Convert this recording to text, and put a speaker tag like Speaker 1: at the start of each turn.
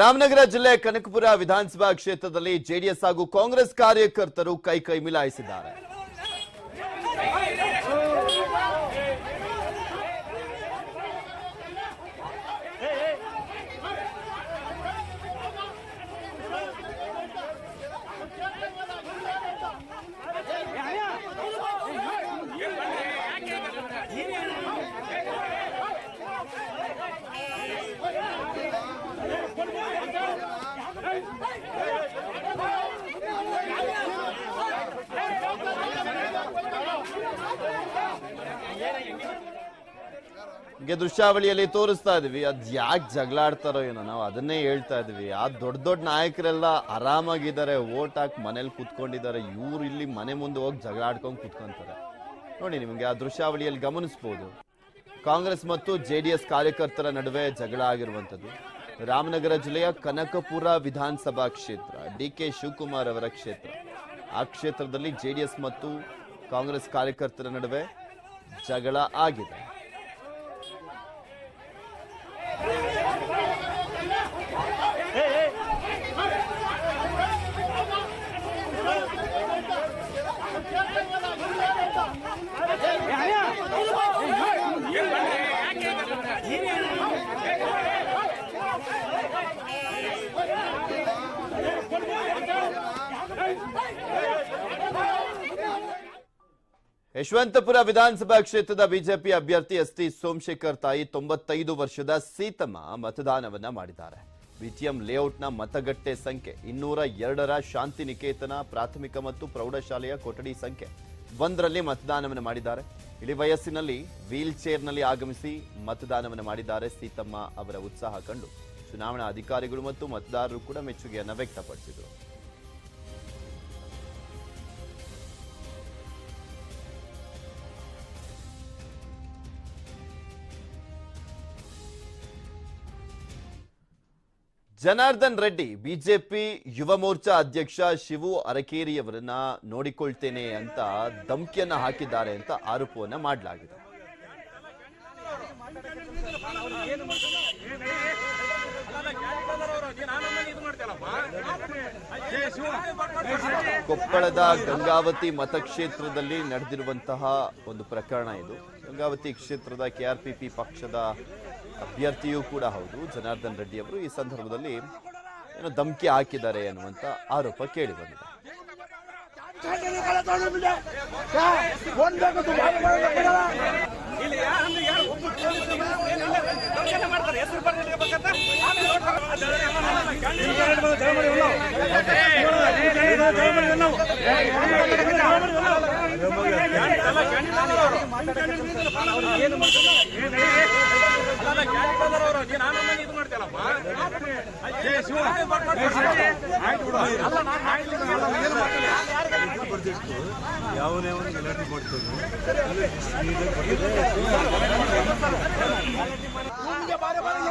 Speaker 1: ರಾಮನಗರ ಜಿಲ್ಲೆ ಕನಕಪುರ ವಿಧಾನಸಭಾ ಕ್ಷೇತ್ರದಲ್ಲಿ ಜೆಡಿಎಸ್ ಹಾಗೂ ಕಾಂಗ್ರೆಸ್ ಕಾರ್ಯಕರ್ತರು ಕೈ ಕೈ ಮಿಲಾಯಿಸಿದ್ದಾರೆ. ಹೀಗೆ ದೃಶ್ಯಾವಳಿಯಲ್ಲಿ ತೋರಿಸ್ತಾ ಇದ್ವಿ. ಅದು ಯಾಕೆ ಜಗಳ ಆಡ್ತಾರೋ ಏನೋ ನಾವು ಅದನ್ನೇ ಹೇಳ್ತಾ ಇದ್ವಿ. ಆ ದೊಡ್ಡ ದೊಡ್ಡ ನಾಯಕರೆಲ್ಲ ಆರಾಮಾಗಿದ್ದಾರೆ. ಓಟ್ ಹಾಕಿ ಮನೇಲಿ ಕುತ್ಕೊಂಡಿದ್ದಾರೆ. ಇವ್ರು ಇಲ್ಲಿ ಮನೆ ಮುಂದೆ ಹೋಗಿ ಜಗಳ ಆಡ್ಕೊಂಡು ಕುತ್ಕೊಂತಾರೆ. ನೋಡಿ ನಿಮಗೆ ಆ ದೃಶ್ಯಾವಳಿಯಲ್ಲಿ ಗಮನಿಸ್ಬೋದು. ಕಾಂಗ್ರೆಸ್ ಮತ್ತು ಜೆಡಿಎಸ್ ಕಾರ್ಯಕರ್ತರ ನಡುವೆ ಜಗಳ ಆಗಿರುವಂಥದ್ದು. ರಾಮನಗರ ಜಿಲ್ಲೆಯ ಕನಕಪುರ ವಿಧಾನಸಭಾ ಕ್ಷೇತ್ರ, ಡಿ ಕೆ ಶಿವಕುಮಾರ್ ಅವರ ಕ್ಷೇತ್ರ. ಆ ಕ್ಷೇತ್ರದಲ್ಲಿ ಜೆಡಿಎಸ್ ಮತ್ತು ಕಾಂಗ್ರೆಸ್ ಕಾರ್ಯಕರ್ತರ ನಡುವೆ ಜಗಳ ಆಗಿದೆ. ಯಶವಂತಪುರ ವಿಧಾನಸಭಾ ಕ್ಷೇತ್ರದ ಬಿಜೆಪಿ ಅಭ್ಯರ್ಥಿ ಎಸ್ ಟಿ ಸೋಮಶೇಖರ್ ತಾಯಿ ತೊಂಬತ್ತೈದು ವರ್ಷದ ಸೀತಮ್ಮ ಮತದಾನವನ್ನ ಮಾಡಿದ್ದಾರೆ. ಬಿಟಿಎಂ ಲೇಔಟ್ನ ಮತಗಟ್ಟೆ ಸಂಖ್ಯೆ, ಇನ್ನೂರ ಎರಡರ ಶಾಂತಿ ನಿಕೇತನ ಪ್ರಾಥಮಿಕ ಮತ್ತು ಪ್ರೌಢಶಾಲೆಯ ಕೊಠಡಿ ಸಂಖ್ಯೆ ಒಂದರಲ್ಲಿ ಮತದಾನವನ್ನು ಮಾಡಿದ್ದಾರೆ. ಇಳಿ ವಯಸ್ಸಿನಲ್ಲಿ ವೀಲ್ ಚೇರ್ನಲ್ಲಿ ಆಗಮಿಸಿ ಮತದಾನವನ್ನು ಮಾಡಿದ್ದಾರೆ ಸೀತಮ್ಮ ಅವರ ಉತ್ಸಾಹ ಕಂಡು. ಚುನಾವಣಾ ಅಧಿಕಾರಿಗಳು ಮತ್ತು ಮತದಾರರು ಕೂಡ ಮೆಚ್ಚುಗೆಯನ್ನು ವ್ಯಕ್ತಪಡಿಸಿದರು. ಜನಾರ್ದನ್ ರೆಡ್ಡಿ, ಬಿಜೆಪಿ ಯುವ ಮೋರ್ಚಾ ಅಧ್ಯಕ್ಷ ಶಿವು ಅರಕೇರಿಯವರನ್ನ ನೋಡಿಕೊಳ್ತೇನೆ ಅಂತ ಧಮಕಿಯನ್ನ ಹಾಕಿದ್ದಾರೆ ಅಂತ ಆರೋಪವನ್ನ ಮಾಡಲಾಗಿದೆ. ಕೊಪ್ಪಳದ ಗಂಗಾವತಿ ಮತಕ್ಷೇತ್ರದಲ್ಲಿ ನಡೆದಿರುವಂತಹ ಒಂದು ಪ್ರಕರಣ ಇದು. ಗಂಗಾವತಿ ಕ್ಷೇತ್ರದ ಕೆಆರ್ಪಿಪಿ ಪಕ್ಷದ ಅಭ್ಯರ್ಥಿಯೂ ಕೂಡ ಹೌದು. ಜನಾರ್ದನ್ ರೆಡ್ಡಿ ಅವರು ಈ ಸಂದರ್ಭದಲ್ಲಿ ಏನೋ ಧಮಕಿ ಹಾಕಿದ್ದಾರೆ ಎನ್ನುವಂತ ಆರೋಪ ಕೇಳಿ ಬಂದಿದೆ.
Speaker 2: ಯಾವನೇ ಒಂದು ಗಲಾಟೆ ಮಾಡ್ತೇವೆ
Speaker 3: ಒಂದು ಬೇಕು ಬಾರೆ ಬಾರೆ